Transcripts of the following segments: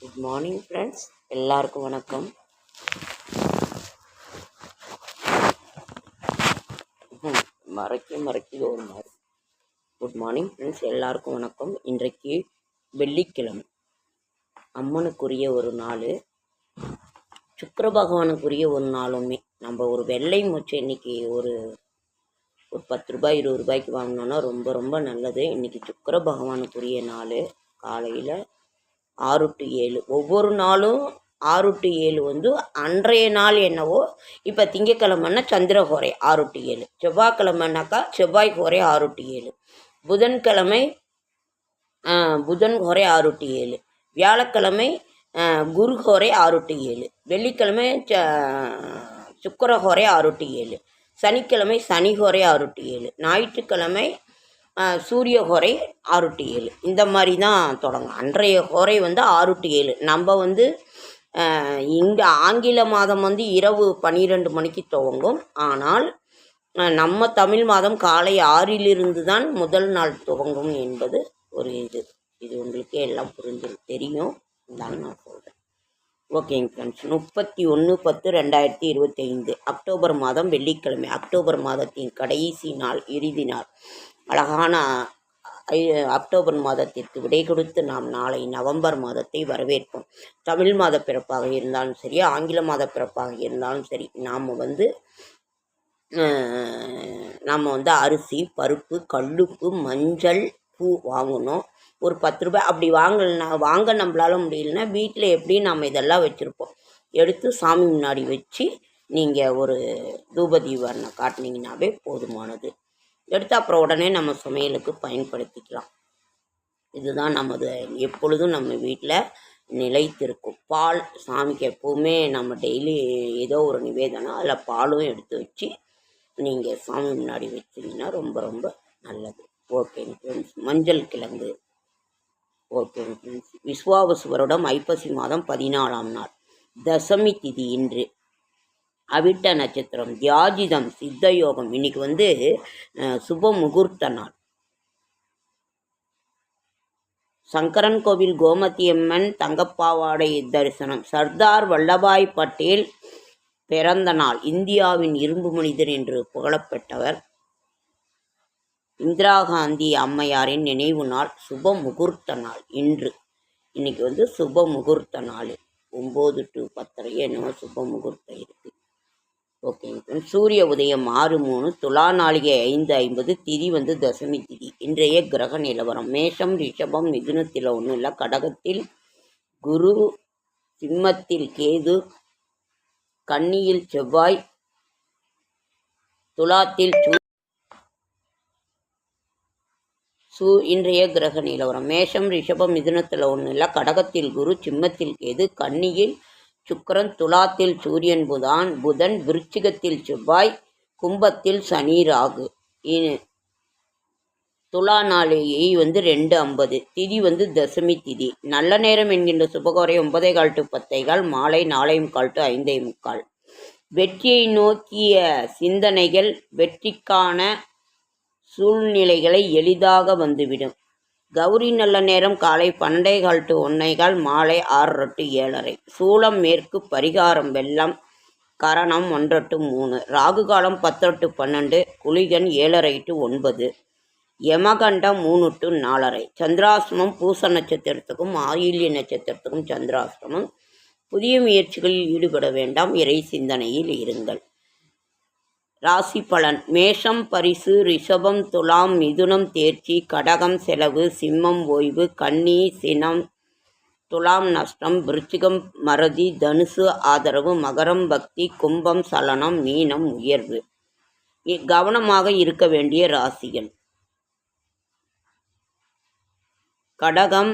Good morning friends எல்லாருக்கும் வணக்கம். மறைக்க மறைக்க ஒரு மாதிரி. குட் மார்னிங் ஃப்ரெண்ட்ஸ் எல்லாருக்கும் வணக்கம். இன்றைக்கு வெள்ளிக்கிழமை. அம்மனுக்குரிய ஒரு நாள். சுக்கர பகவானுக்குரிய ஒரு நாளுமே. நம்ம ஒரு வெள்ளை மொச்சை இன்னைக்கு ஒரு ஒரு பத்து ரூபாய் இருபது ரூபாய்க்கு வாங்கினோன்னா ரொம்ப ரொம்ப நல்லது. இன்றைக்கி சுக்கர பகவானுக்குரிய நாள். காலையில் ஆறு டு ஏழு. ஒவ்வொரு நாளும் ஆறு டு ஏழு வந்து அன்றைய நாள் என்னவோ இப்போ திங்கக்கிழமைன்னா சந்திரகோரை ஆறு டு ஏழு. செவ்வாய்க்கிழமைனாக்கா செவ்வாய் கோரை ஆறு டு ஏழு. புதன்கிழமை புதன் கோரை ஆறு டு ஏழு. வியாழக்கிழமை குரு ஹோரை ஆறு டு ஏழு. வெள்ளிக்கிழமை ச சுக்கரஹோரை ஆறு டு ஏழு. சனிக்கிழமை சனிஹோரை ஆறு டு ஏழு. ஞாயிற்றுக்கிழமை சூரிய ஹோரை ஆறு டு ஏழு. இந்த மாதிரி தான் தொடங்கும். அன்றைய ஹோரை வந்து ஆறு டு ஏழு. நம்ம வந்து இங்கே ஆங்கில மாதம் வந்து இரவு பன்னிரெண்டு மணிக்கு துவங்கும். ஆனால் நம்ம தமிழ் மாதம் காலை ஆறிலிருந்து தான் முதல் நாள் துவங்கும் என்பது ஒரு இது. இது உங்களுக்கே எல்லாம் புரிஞ்சு தெரியும். தான் நான் சொல்கிறேன் ஓகேங்க ஃப்ரெண்ட்ஸ் முப்பத்தி ஒன்று பத்து ரெண்டாயிரத்தி இருபத்தைந்து. அக்டோபர் மாதம் வெள்ளிக்கிழமை. அக்டோபர் மாதத்தின் கடைசி நாள் இறுதி நாள். அழகான அக்டோபர் மாதத்திற்கு விடை கொடுத்து நாம் நாளை நவம்பர் மாதத்தை வரவேற்போம். தமிழ் மாத பிறப்பாக இருந்தாலும் சரி ஆங்கில மாத பிறப்பாக இருந்தாலும் சரி நாம் வந்து நாம் வந்து அரிசி பருப்பு கல்லுப்பு மஞ்சள் பூ வாங்கணும். ஒரு பத்து ரூபாய் அப்படி வாங்கலைன்னா வாங்க நம்மளால முடியலன்னா வீட்டில் எப்படியும் நம்ம இதெல்லாம் வச்சுருப்போம். எடுத்து சாமி முன்னாடி வச்சு நீங்கள் ஒரு தூபதீபரணை காட்டினீங்கன்னாவே போதுமானது. எடுத்து அப்புறம் உடனே நம்ம சமையலுக்கு பயன்படுத்திக்கலாம். இதுதான் நமது எப்பொழுதும் நம்ம வீட்டில் நிலைத்திருக்கும். பால் சாமிக்கு எப்போவுமே நம்ம டெய்லி ஏதோ ஒரு நிவேதனம் அதில் பாலும் எடுத்து வச்சு நீங்கள் சாமி முன்னாடி வச்சிங்கன்னா ரொம்ப ரொம்ப நல்லது. ஓகேங்க ஃப்ரெண்ட்ஸ் மஞ்சள் கிழங்கு. ஓகேங்க ஃப்ரெண்ட்ஸ் விஸ்வாவசு வருடம் ஐப்பசி மாதம் பதினாலாம் நாள். தசமி திதி இன்று. அவிட்ட நட்சத்திரம் தியாஜிதம் சித்த யோகம் இன்னைக்கு வந்து சுப முகூர்த்த நாள். சங்கரன் கோவில் கோமதியம்மன் தங்கப்பாவாடை தரிசனம். சர்தார் வல்லபாய் பட்டேல் பிறந்த நாள். இந்தியாவின் இரும்பு மனிதர் என்று புகழப்பெற்றவர் இந்திரா காந்தி அம்மையாரின் நினைவு நாள். சுப முகூர்த்த நாள். இன்று. இன்னைக்கு வந்து சுப முகூர்த்த நாள். ஒம்பது டு பத்தரை என்னவோ சுப முகூர்த்தம் ஓகே. ஓகேங்க சூரிய உதயம் ஆறு மூணு துலா நாளிகை ஐந்து ஐம்பது திதி வந்து தசமி திதி. இன்றைய கிரக நிலவரம். மேஷம் ரிஷபம் மிதுனத்தில் ஒன்றும் இல்லை. கடகத்தில் குரு சிம்மத்தில் கேது கன்னியில் செவ்வாய் துலாத்தில் சூ இன்றைய கிரக நிலவரம். மேஷம் ரிஷபம் மிதுனத்தில் ஒன்றும் இல்லை. கடகத்தில் குரு சிம்மத்தில் கேது கன்னியில் சுக்கரன் துலாத்தில் சூரியன் புதான் புதன் விருச்சிகத்தில் செவ்வாய் கும்பத்தில் சனி ராகு. இ- துலா நாளையை வந்து ரெண்டு ஐம்பது. திதி வந்து தசமி திதி. நல்ல நேரம் என்கின்ற சுபகோரை ஒன்பதே கால் டு பத்தே கால் மாலை நாலே கால் டு ஐந்தே முக்கால். வெற்றியை நோக்கிய சிந்தனைகள் வெற்றிக்கான சூழ்நிலைகளை எளிதாக வந்துவிடும். கௌரி நல்ல நேரம் காலை பன்னெண்டே கால் டு ஒன்னேகால் மாலை ஆறு டு ஏழரை. சூளம் மேற்கு பரிகாரம் வெள்ளம் கரணம் ஒன்றரை டு மூணு. ராகு காலம் பத்தரை டு பன்னெண்டு குளிகன் ஏழரை டு ஒன்பது. யமகண்டம் மூணு டு நாலரை. சந்திராசிரமம் பூச நட்சத்திரத்துக்கும் ஆயில்ய நட்சத்திரத்துக்கும் சந்திராசிரமம் புதிய முயற்சிகளில் ஈடுபட வேண்டாம். இறை சிந்தனையில் இருங்கள். ராசி பலன் மேஷம் பரிசு ரிஷபம் துலாம் மிதுனம் தேர்ச்சி கடகம் செலவு சிம்மம் ஓய்வு கன்னி சினம் துலாம் நஷ்டம் விருச்சிகம் மறதி தனுசு ஆதரவு மகரம் பக்தி கும்பம் சலனம் மீனம் உயர்வு. கவனமாக இருக்க வேண்டிய ராசிகள். கடகம்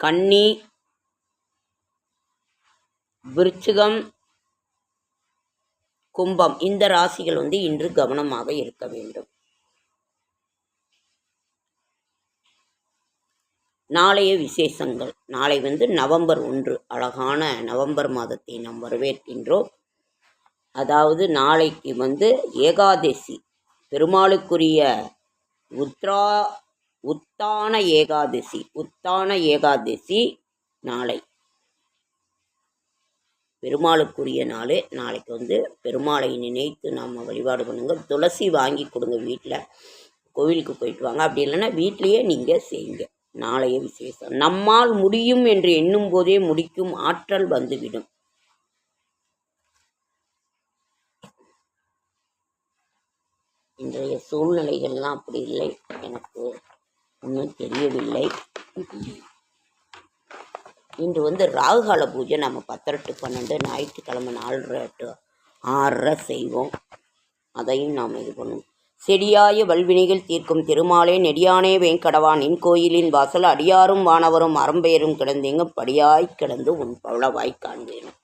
கன்னி விருச்சிகம் கும்பம். இந்த ராசிகள் வந்து இன்று கவனமாக இருக்க வேண்டும். நாளைய விசேஷங்கள். நாளை வந்து நவம்பர் ஒன்று. அழகான நவம்பர் மாதத்தை நாம் வரவேற்கின்றோம். அதாவது நாளைக்கு வந்து ஏகாதசி. பெருமாளுக்குரிய உத்ரா உத்தான ஏகாதசி. உத்தான ஏகாதசி நாளை. பெருமாளுக்குரிய நாள். நாளைக்கு வந்து பெருமாளை நினைத்து நாம் வழிபாடு பண்ணுங்க துளசி வாங்கி கொடுங்க வீட்டில். கோவிலுக்கு போயிட்டு வாங்க. அப்படி இல்லைன்னா வீட்லேயே நீங்கள் செய்யுங்க. நாளைய விசேஷம். நம்மால் முடியும் என்று எண்ணும் போதே முடிக்கும் ஆற்றல் வந்துவிடும். இன்றைய சூழ்நிலைகள்லாம் அப்படி இல்லை. எனக்கு ஒன்றும் தெரியவில்லை. இன்று வந்து ராகுகால பூஜை நம்ம பத்தரை டு பன்னெண்டு ஞாயிற்றுக்கிழமை நாலரை டு ஆறரை செய்வோம். அதையும் நாம் இது பண்ணுவோம். செடியாய வல்வினைகள் தீர்க்கும் திருமாலே நெடியானே வேங்கடவான் என் கோயிலின் வாசல் அடியாரும் வானவரும் அறம்பெயரும் கிடந்தீங்க படியாய் கிடந்து உன் பவளவாய் காண்பேனும்.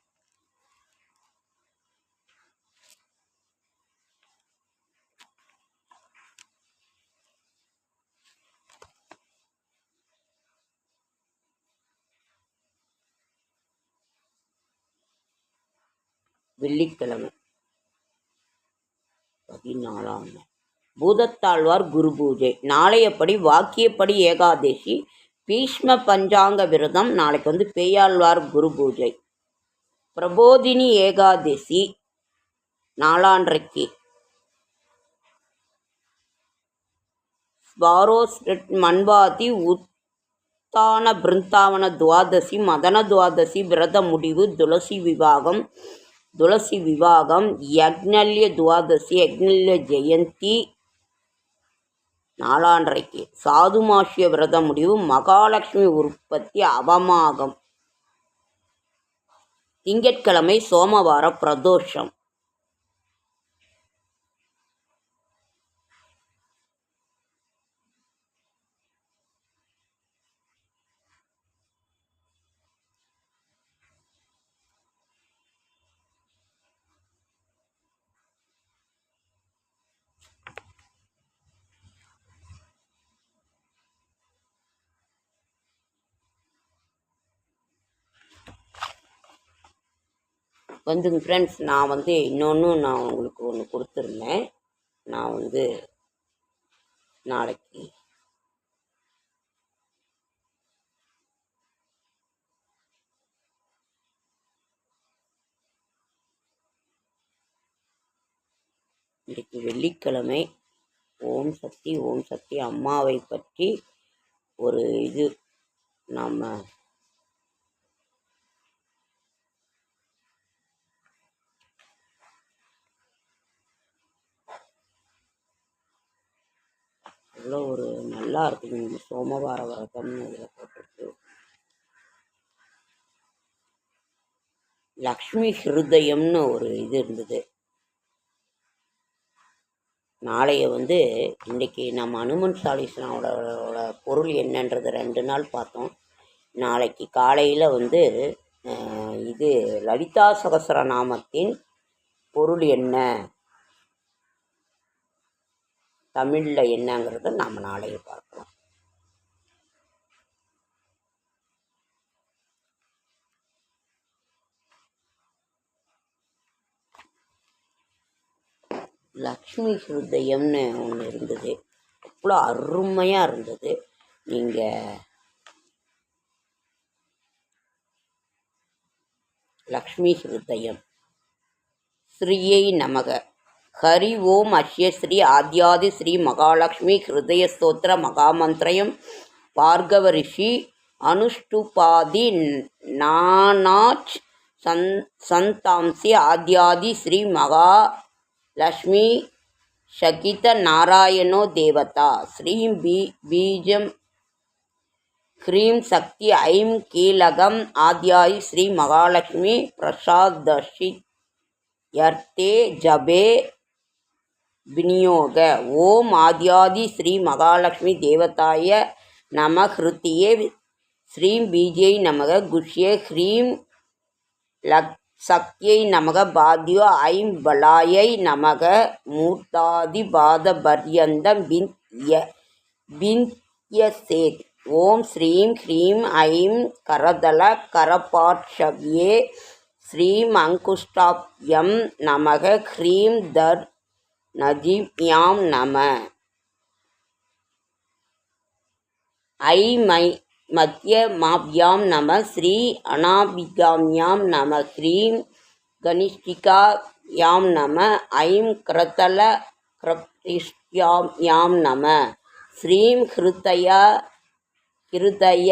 வெள்ளிக்கிழமை. பதினாலாம் பூதத்தாழ்வார் குரு பூஜை. நாளையப்படி வாக்கியப்படி ஏகாதசி. பீஷ்ம பஞ்சாங்க விரதம். நாளைக்கு வந்து பேயாழ்வார் குரு பூஜை. பிரபோதினி ஏகாதசி. நாளான்றைக்கு. ஸ்வாரோஸ்ரிட் மண்வாதி உத்தான பிருந்தாவன துவாதசி மதன துவாதசி விரத முடிவு துளசி விவாகம். துளசி விவாகம் யக்னல்ய துவாதசி யக்னல்ய ஜெயந்தி நாளான்றைக்கு. சாதுமாஷ்ய விரத முடிவு மகாலட்சுமி உற்பத்தி அவமாகம். திங்கட்கிழமை சோமவார பிரதோஷம். வந்துங்க ஃப்ரெண்ட்ஸ் நான் வந்து இன்னொன்று நான் உங்களுக்கு ஒன்று கொடுத்துருந்தேன். நான் வந்து நாளைக்கு இன்றைக்கு வெள்ளிக்கிழமை ஓம் சக்தி ஓம் சக்தி அம்மாவை பற்றி ஒரு இது நம்ம அவ்வளோ ஒரு நல்லா இருக்குதுங்க இந்த சோமவார விரதம்னு இதில் போட்டிருக்கு லக்ஷ்மி ஹிருதயம்னு ஒரு இது இருந்தது. நாளைய வந்து இன்றைக்கி நம்ம அனுமன் சாலிஸ்னாவோட பொருள் என்னன்றது ரெண்டு நாள் பார்த்தோம். நாளைக்கு காலையில் வந்து இது லலிதா சகஸ்ரநாமத்தின் பொருள் என்ன? தமிழில் என்னங்கிறத நாம் நாளைக்கு பார்க்கலாம். லக்ஷ்மி ஹிருதயம்னு ஒன்று இருந்தது. அவ்வளோ அருமையாக இருந்தது. நீங்கள் லக்ஷ்மி ஹிருதயம். ஸ்ரீயை நமக. ஹரி ஓம் அஷ்ய ஸ்ரீ ஆத்யாதி ஸ்ரீ மகாலட்சுமி ஹிருதய ஸ்தோத்திர மகாமந்திரயம். பார்கவ ரிஷி அனுஷ்டுபாதி நானாச் சந் சந்தாம்சி ஆத்யாதி ஸ்ரீ மகாலட்சுமி சகித நாராயணோ தேவதா. ஸ்ரீம் பீ பீஜம் ஹ்ரீம் சக்தி ஐம் கீலகம் ஆத்யாயி ஸ்ரீ மகாலட்சுமி பிரசாத் தர்ஷித் யர்த்தே ஜபே விநியோக ஓம் ஆதியாதி ஸ்ரீ மகாலட்சுமி தேவதாய நம ஹிருத்தியே ஸ்ரீம் பீஜை நமக குஷ்யே ஹ்ரீம் லக் சக்தியை நமக பாத்யோ ஐம் பலாயை நமக மூர்த்தாதி பாத பர்யந்தம் விந்த்ய விந்த்ய சேத் ஓம் ஸ்ரீம் ஹ்ரீம் ஐம் கரதள கரபாட்சவ்யே ஸ்ரீம் அங்குஷ்டாப்யம் நமக ஹ்ரீம் தர் நஜீப்யாம் நம. ஐ மை மத்திய மாப்யாம் நம. ஸ்ரீ அனாபிகாம்யாம் நம. ஸ்ரீம் கனிஷ்டிகா யாம் நம. ஐம் கிரதல கிரப்திஷ்யாம் யாம் நம. ஸ்ரீம் ஹிருதயா ஹிருதய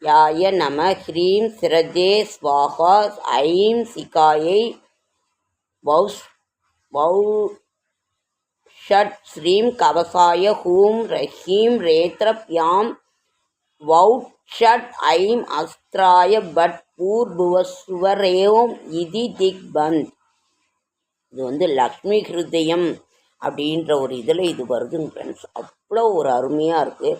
யாய நம. ஹ்ரீம் சிரஜே ஸ்வாகா. ஐம் சிகாயை பௌஷ் ஷட் ஸ்ரீம் கவசாய ஹூம் ரஹீம் ரேத்ரப்யாம் வௌட் ஷட் ஐம் அஸ்திராய பட் பூர்புவஸ்வரேவம் இதி திக் பந்த் இது வந்து லக்ஷ்மி ஹிருதயம் அப்படின்ற ஒரு இதில் இது வருதுங்க ஃப்ரெண்ட்ஸ் அவ்வளோ ஒரு அருமையாக இருக்குது.